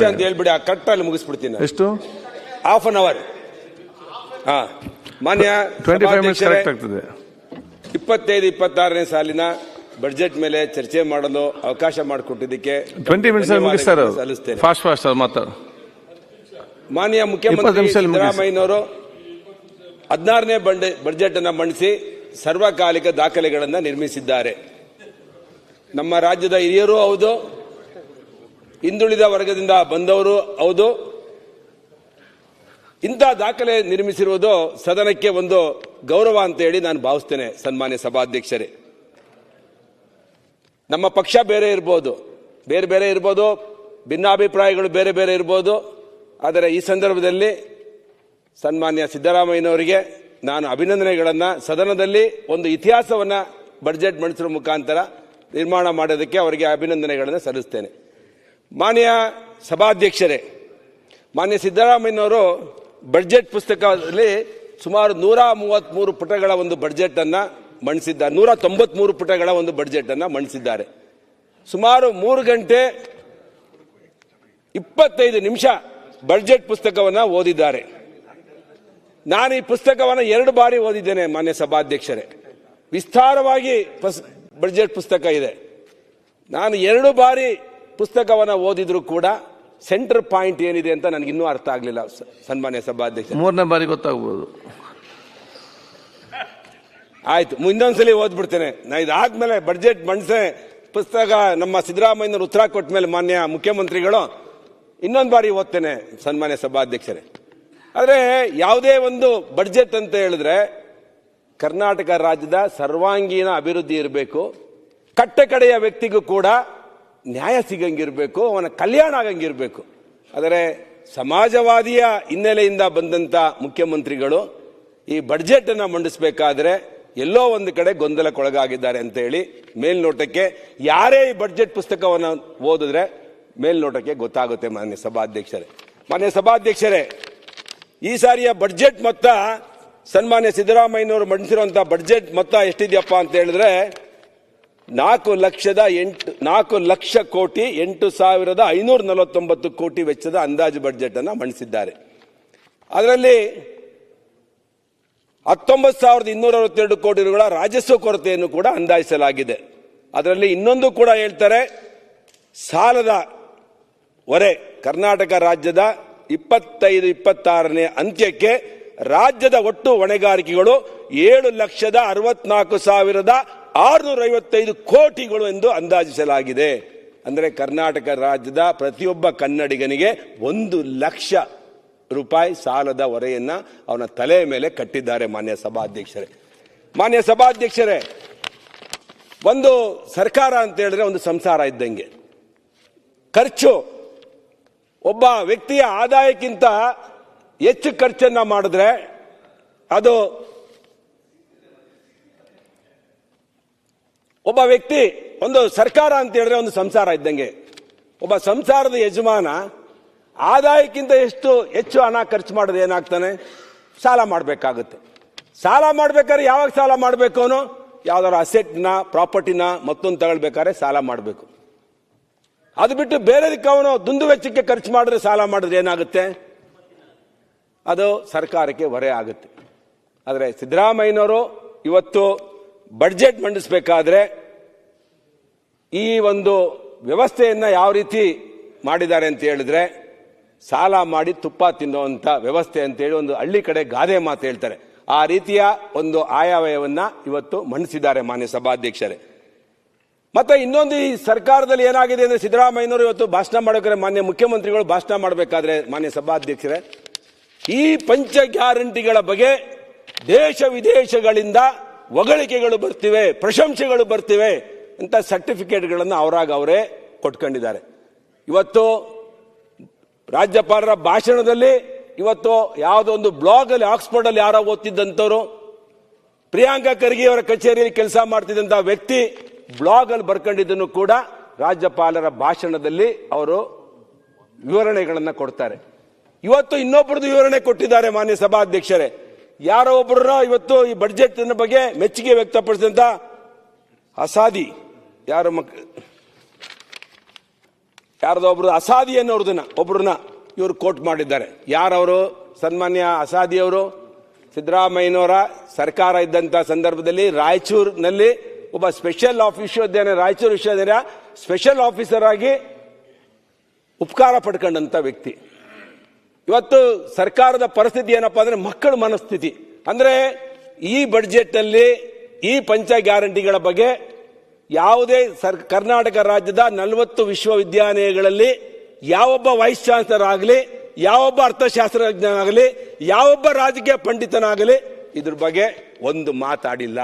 ನಿಮಿಷ ಅಂತ ಹೇಳ್ಬಿಡಿ ಆ ಕರೆಕ್ಟ್ ಅಲ್ಲಿ ಮುಗಿಸ್ಬಿಡ್ತೀನಿ ನಾನು. ಎಷ್ಟು? ಹಾಫ್ ಅನ್ ಅವರ್ ಹಾ. ಮಾನ್ಯ ಟ್ವೆಂಟಿ ಫೈವ್ ಮಿನಿಟ್ಸ್ ಸಭಾಧ್ಯಕ್ಷರೇ, ಕರೆಕ್ಟ್ ಆಗ್ತದೆ. ಇಪ್ಪತ್ತೈದು ಇಪ್ಪತ್ತಾರನೇ ಸಾಲಿನ ಬಜೆಟ್ ಮೇಲೆ ಚರ್ಚೆ ಮಾಡಲು ಅವಕಾಶ ಮಾಡಿಕೊಟ್ಟಿದ್ದಕ್ಕೆ ಟ್ವೆಂಟಿ ಮಿನಿಟ್ಸ್ ಮುಗಿಸ್ತಾರೆ ಧನ್ಯವಾದಗಳನ್ನು ಸಲ್ಲಿಸ್ತೇನೆ. ಫಾಸ್ಟ್ ಫಾಸ್ಟ್ ಮಾತಾಡು ಮಾನ್ಯ ಇಪ್ಪತ್ತು ಮುಖ್ಯಮಂತ್ರಿ ನಿಮಿಷದಲ್ಲಿ ಮುಗಿಸಿ. ಸಿದ್ದರಾಮಯ್ಯನವರು ಹದಿನಾರನೇ ಬಜೆಟ್ ಅನ್ನು ಮಂಡಿಸಿ ಸರ್ವಕಾಲಿಕ ದಾಖಲೆಗಳನ್ನು ನಿರ್ಮಿಸಿದ್ದಾರೆ. ನಮ್ಮ ರಾಜ್ಯದ ಹಿರಿಯರು ಹೌದು ಹಿಂದುಳಿದ ವರ್ಗದಿಂದ ಬಂದವರು ಹೌದು. ಇಂಥ ದಾಖಲೆ ನಿರ್ಮಿಸಿರುವುದು ಸದನಕ್ಕೆ ಒಂದು ಗೌರವ ಅಂತ ಹೇಳಿ ನಾನು ಭಾವಿಸ್ತೇನೆ, ಸನ್ಮಾನ್ಯ ಸಭಾಧ್ಯಕ್ಷರೇ. ನಮ್ಮ ಪಕ್ಷ ಬೇರೆ ಇರ್ಬೋದು, ಬೇರೆ ಬೇರೆ ಇರ್ಬೋದು, ಭಿನ್ನಾಭಿಪ್ರಾಯಗಳು ಬೇರೆ ಬೇರೆ ಇರ್ಬೋದು. ಆದರೆ ಈ ಸಂದರ್ಭದಲ್ಲಿ ಸನ್ಮಾನ್ಯ ಸಿದ್ದರಾಮಯ್ಯನವರಿಗೆ ನಾನು ಅಭಿನಂದನೆಗಳನ್ನು, ಸದನದಲ್ಲಿ ಒಂದು ಇತಿಹಾಸವನ್ನು ಬಡ್ಜೆಟ್ ಮಂಡಿಸುವ ಮುಖಾಂತರ ನಿರ್ಮಾಣ ಮಾಡೋದಕ್ಕೆ ಅವರಿಗೆ ಅಭಿನಂದನೆಗಳನ್ನು ಸಲ್ಲಿಸ್ತೇನೆ. ಮಾನ್ಯ ಸಭಾಧ್ಯಕ್ಷರೇ, ಮಾನ್ಯ ಸಿದ್ದರಾಮಯ್ಯನವರು ಬಡ್ಜೆಟ್ ಪುಸ್ತಕದಲ್ಲಿ ಸುಮಾರು ನೂರ ಮೂವತ್ತ್ಮೂರು ಪುಟಗಳ ಒಂದು ಬಡ್ಜೆಟನ್ನು ಮಂಡಿಸಿದ್ದಾರೆ ನೂರ ತೊಂಬತ್ತ್ಮೂರು ಪುಟಗಳ ಒಂದು ಬಡ್ಜೆಟನ್ನು ಮಂಡಿಸಿದ್ದಾರೆ ಸುಮಾರು ಮೂರು ಗಂಟೆ ಇಪ್ಪತ್ತೈದು ನಿಮಿಷ ಬಡ್ಜೆಟ್ ಪುಸ್ತಕವನ್ನು ಓದಿದ್ದಾರೆ. ನಾನು ಈ ಪುಸ್ತಕವನ್ನು ಎರಡು ಬಾರಿ ಓದಿದ್ದೇನೆ, ಮಾನ್ಯ ಸಭಾಧ್ಯಕ್ಷರೇ. ವಿಸ್ತಾರವಾಗಿ ಬಡ್ಜೆಟ್ ಪುಸ್ತಕ ಇದೆ. ನಾನು ಎರಡು ಬಾರಿ ಪುಸ್ತಕವನ್ನು ಓದಿದ್ರು ಕೂಡ ಸೆಂಟರ್ ಪಾಯಿಂಟ್ ಏನಿದೆ ಅಂತ ನನಗೆ ಇನ್ನೂ ಅರ್ಥ ಆಗಲಿಲ್ಲ ಸನ್ಮಾನ್ಯ ಸಭಾಧ್ಯಕ್ಷ ಮೂರನೇ ಬಾರಿ ಗೊತ್ತಾಗ್ಬೋದು. ಆಯ್ತು ಮುಂದೊಂದ್ಸಲಿ ಓದ್ಬಿಡ್ತೇನೆ. ನಾ ಇದಾದ್ಮೇಲೆ ಬಡ್ಜೆಟ್ ಮಂಡಿಸೆ ಪುಸ್ತಕ ನಮ್ಮ ಸಿದ್ದರಾಮಯ್ಯನವರು ಉತ್ತರ ಕೊಟ್ಟ ಮೇಲೆ ಮಾನ್ಯ ಮುಖ್ಯಮಂತ್ರಿಗಳು ಇನ್ನೊಂದು ಬಾರಿ ಓದ್ತೇನೆ ಸನ್ಮಾನ್ಯ ಸಭಾಧ್ಯಕ್ಷರೇ. ಆದರೆ ಯಾವುದೇ ಒಂದು ಬಡ್ಜೆಟ್ ಅಂತ ಹೇಳಿದ್ರೆ ಕರ್ನಾಟಕ ರಾಜ್ಯದ ಸರ್ವಾಂಗೀಣ ಅಭಿವೃದ್ಧಿ ಇರಬೇಕು. ಕಟ್ಟಕಡೆಯ ವ್ಯಕ್ತಿಗೂ ಕೂಡ ನ್ಯಾಯ ಸಿಗಂಗಿರಬೇಕು, ಅವನ ಕಲ್ಯಾಣ ಆಗಂಗಿರಬೇಕು. ಆದರೆ ಸಮಾಜವಾದಿಯ ಹಿನ್ನೆಲೆಯಿಂದ ಬಂದಂಥ ಮುಖ್ಯಮಂತ್ರಿಗಳು ಈ ಬಡ್ಜೆಟನ್ನು ಮಂಡಿಸಬೇಕಾದ್ರೆ ಎಲ್ಲೋ ಒಂದು ಕಡೆ ಗೊಂದಲಕ್ಕೊಳಗಾಗಿದ್ದಾರೆ ಅಂತ ಹೇಳಿ ಮೇಲ್ನೋಟಕ್ಕೆ ಯಾರೇ ಈ ಬಡ್ಜೆಟ್ ಪುಸ್ತಕವನ್ನು ಓದಿದ್ರೆ ಮೇಲ್ನೋಟಕ್ಕೆ ಗೊತ್ತಾಗುತ್ತೆ ಮಾನ್ಯ ಸಭಾಧ್ಯಕ್ಷರೇ. ಮಾನ್ಯ ಸಭಾಧ್ಯಕ್ಷರೇ, ಈ ಸಾರಿಯ ಬಡ್ಜೆಟ್ ಮೊತ್ತ ಸನ್ಮಾನ್ಯ ಸಿದ್ದರಾಮಯ್ಯನವರು ಮಂಡಿಸಿರುವಂಥ ಬಡ್ಜೆಟ್ ಮೊತ್ತ ಎಷ್ಟಿದೆಯಪ್ಪ ಅಂತ ಹೇಳಿದ್ರೆ ನಾಲ್ಕು ಲಕ್ಷದ ಎಂಟು, ನಾಲ್ಕು ಲಕ್ಷ ಕೋಟಿ ಎಂಟು ಸಾವಿರದ ಐನೂರ ನಲವತ್ತೊಂಬತ್ತು ಕೋಟಿ ವೆಚ್ಚದ ಅಂದಾಜು ಬಡ್ಜೆಟ್ ಅನ್ನು ಮಂಡಿಸಿದ್ದಾರೆ. ಅದರಲ್ಲಿ ಹತ್ತೊಂಬತ್ತು ಸಾವಿರದ ಇನ್ನೂರ ಅರವತ್ತೆರಡು ಕೋಟಿ ರೂಗಳ ರಾಜಸ್ವ ಕೊರತೆಯನ್ನು ಕೂಡ ಅಂದಾಜಿಸಲಾಗಿದೆ. ಅದರಲ್ಲಿ ಇನ್ನೊಂದು ಕೂಡ ಹೇಳ್ತಾರೆ, ಸಾಲದ ಹೊರೆ ಕರ್ನಾಟಕ ರಾಜ್ಯದ ಇಪ್ಪತ್ತೈದು, ಇಪ್ಪತ್ತಾರನೇ ಅಂತ್ಯಕ್ಕೆ ರಾಜ್ಯದ ಒಟ್ಟು ಹೊಣೆಗಾರಿಕೆಗಳು ಏಳು ಲಕ್ಷದ ಅರವತ್ನಾಲ್ಕು ಸಾವಿರದ ಆರುನೂರ ಐವತ್ತೈದು ಕೋಟಿಗಳು ಎಂದು ಅಂದಾಜಿಸಲಾಗಿದೆ. ಅಂದರೆ ಕರ್ನಾಟಕ ರಾಜ್ಯದ ಪ್ರತಿಯೊಬ್ಬ ಕನ್ನಡಿಗನಿಗೆ ಒಂದು ಲಕ್ಷ ರೂಪಾಯಿ ಸಾಲದ ಹೊರೆಯನ್ನು ಅವನ ತಲೆ ಮೇಲೆ ಕಟ್ಟಿದ್ದಾರೆ ಮಾನ್ಯ ಸಭಾಧ್ಯಕ್ಷರೇ. ಮಾನ್ಯ ಸಭಾಧ್ಯಕ್ಷರೇ, ಒಂದು ಸರ್ಕಾರ ಅಂತ ಹೇಳಿದ್ರೆ ಒಂದು ಸಂಸಾರ ಇದ್ದಂಗೆ. ಖರ್ಚು, ಒಬ್ಬ ವ್ಯಕ್ತಿಯ ಆದಾಯಕ್ಕಿಂತ ಹೆಚ್ಚು ಖರ್ಚನ್ನು ಮಾಡಿದ್ರೆ ಅದು ಒಬ್ಬ ವ್ಯಕ್ತಿ, ಒಂದು ಸರ್ಕಾರ ಅಂತ ಹೇಳಿದ್ರೆ ಒಂದು ಸಂಸಾರ ಇದ್ದಂಗೆ. ಒಬ್ಬ ಸಂಸಾರದ ಯಜಮಾನ, ಆದಾಯಕ್ಕಿಂತ ಎಷ್ಟು ಹೆಚ್ಚು ಹಣ ಖರ್ಚು ಮಾಡೋದು ಏನಾಗ್ತಾನೆ? ಸಾಲ ಮಾಡಬೇಕಾಗುತ್ತೆ. ಸಾಲ ಮಾಡ್ಬೇಕಾದ್ರೆ ಯಾವಾಗ ಸಾಲ ಮಾಡಬೇಕು ಅವನು? ಯಾವ್ದಾದ್ರು ಅಸೆಟ್ನ, ಪ್ರಾಪರ್ಟಿನ ಮತ್ತೊಂದು ತಗೊಳ್ಬೇಕಾದ್ರೆ ಸಾಲ ಮಾಡಬೇಕು. ಅದು ಬಿಟ್ಟು ಬೇರೆದಕ್ಕೆ ಅವನು ದುಂದು ವೆಚ್ಚಕ್ಕೆ ಖರ್ಚು ಮಾಡಿದ್ರೆ ಸಾಲ ಮಾಡಿದ್ರೆ ಏನಾಗುತ್ತೆ? ಅದು ಸರ್ಕಾರಕ್ಕೆ ಹೊರೆ ಆಗುತ್ತೆ. ಆದರೆ ಸಿದ್ದರಾಮಯ್ಯನವರು ಇವತ್ತು ಬಡ್ಜೆಟ್ ಮಂಡಿಸಬೇಕಾದ್ರೆ ಈ ಒಂದು ವ್ಯವಸ್ಥೆಯನ್ನು ಯಾವ ರೀತಿ ಮಾಡಿದ್ದಾರೆ ಅಂತ ಹೇಳಿದ್ರೆ, ಸಾಲ ಮಾಡಿ ತುಪ್ಪ ತಿನ್ನುವಂಥ ವ್ಯವಸ್ಥೆ ಅಂತೇಳಿ ಒಂದು ಹಳ್ಳಿ ಕಡೆ ಗಾದೆ ಮಾತು ಹೇಳ್ತಾರೆ. ಆ ರೀತಿಯ ಒಂದು ಆಯಾವಯವನ್ನು ಇವತ್ತು ಮಂಡಿಸಿದ್ದಾರೆ ಮಾನ್ಯ ಸಭಾಧ್ಯಕ್ಷರೇ. ಮತ್ತೆ ಇನ್ನೊಂದು ಈ ಸರ್ಕಾರದಲ್ಲಿ ಏನಾಗಿದೆ ಅಂದರೆ ಸಿದ್ದರಾಮಯ್ಯನವರು ಇವತ್ತು ಭಾಷಣ ಮಾಡಬೇಕಾದ್ರೆ ಮಾನ್ಯ ಮುಖ್ಯಮಂತ್ರಿಗಳು ಭಾಷಣ ಮಾಡಬೇಕಾದ್ರೆ ಮಾನ್ಯ ಸಭಾಧ್ಯಕ್ಷರೇ, ಈ ಪಂಚ ಗ್ಯಾರಂಟಿಗಳ ಬಗ್ಗೆ ದೇಶ ವಿದೇಶಗಳಿಂದ ಹೊಗಳಿಕೆಗಳು ಬರ್ತಿವೆ, ಪ್ರಶಂಸೆಗಳು ಬರ್ತಿವೆ ಅಂತ ಸರ್ಟಿಫಿಕೇಟ್ಗಳನ್ನು ಅವರಾಗ ಅವರೇ ಕೊಟ್ಕೊಂಡಿದ್ದಾರೆ. ಇವತ್ತು ರಾಜ್ಯಪಾಲರ ಭಾಷಣದಲ್ಲಿ ಇವತ್ತು ಯಾವುದೋ ಒಂದು ಬ್ಲಾಗ್ ಅಲ್ಲಿ ಆಕ್ಸ್ಫರ್ಡ್ ಅಲ್ಲಿ ಯಾರೋ ಓದ್ತಿದ್ದಂಥವ್ರು, ಪ್ರಿಯಾಂಕಾ ಖರ್ಗೆ ಅವರ ಕಚೇರಿಯಲ್ಲಿ ಕೆಲಸ ಮಾಡ್ತಿದ್ದಂಥ ವ್ಯಕ್ತಿ ಬ್ಲಾಗ್ ಅಲ್ಲಿ ಬರ್ಕೊಂಡಿದ್ದನ್ನು ಕೂಡ ರಾಜ್ಯಪಾಲರ ಭಾಷಣದಲ್ಲಿ ಅವರು ವಿವರಣೆಗಳನ್ನು ಕೊಡ್ತಾರೆ. ಇವತ್ತು ಇನ್ನೊಬ್ಬರದ್ದು ವಿವರಣೆ ಕೊಟ್ಟಿದ್ದಾರೆ ಮಾನ್ಯ ಸಭಾಧ್ಯಕ್ಷರೇ. ಯಾರೋ ಒಬ್ಬರನ್ನ ಇವತ್ತು ಈ ಬಡ್ಜೆಟ್ ಬಗ್ಗೆ ಮೆಚ್ಚುಗೆ ವ್ಯಕ್ತಪಡಿಸಿದಂತ ಅಸಾದಿ, ಯಾರ ಮಕ್, ಯಾರದೋ ಒಬ್ರು ಅಸಾದಿ ಅನ್ನೋರ್ದನ್ನ, ಒಬ್ರನ್ನ ಇವರು ಕೋಟ್ ಮಾಡಿದ್ದಾರೆ. ಯಾರವರು? ಸನ್ಮಾನ್ಯ ಅಸಾದಿ ಅವರು, ಸಿದ್ದರಾಮಯ್ಯನವರ ಸರ್ಕಾರ ಇದ್ದಂತ ಸಂದರ್ಭದಲ್ಲಿ ರಾಯಚೂರಿನಲ್ಲಿ ಒಬ್ಬ ಸ್ಪೆಷಲ್ ಆಫೀಸರ್ ರಾಯಚೂರು ವಿಶ್ವವಿದ್ಯಾಲಯ ಸ್ಪೆಷಲ್ ಆಫೀಸರ್ ಆಗಿ ಉಪಕಾರ ಪಡ್ಕೊಂಡಂತ ವ್ಯಕ್ತಿ. ಇವತ್ತು ಸರ್ಕಾರದ ಪರಿಸ್ಥಿತಿ ಏನಪ್ಪಾ ಅಂದ್ರೆ ಮಕ್ಕಳ ಮನಸ್ಥಿತಿ. ಅಂದ್ರೆ ಈ ಬಡ್ಜೆಟ್ ಅಲ್ಲಿ ಈ ಪಂಚ ಗ್ಯಾರಂಟಿಗಳ ಬಗ್ಗೆ ಯಾವುದೇ ಸರ್, ಕರ್ನಾಟಕ ರಾಜ್ಯದ ನಲವತ್ತು ವಿಶ್ವವಿದ್ಯಾಲಯಗಳಲ್ಲಿ ಯಾವೊಬ್ಬ ವೈಸ್ ಚಾನ್ಸಲರ್ ಆಗಲಿ, ಯಾವೊಬ್ಬ ಅರ್ಥಶಾಸ್ತ್ರಜ್ಞನಾಗಲಿ, ಯಾವೊಬ್ಬ ರಾಜಕೀಯ ಪಂಡಿತನಾಗಲಿ ಇದ್ರ ಬಗ್ಗೆ ಒಂದು ಮಾತಾಡಿಲ್ಲ.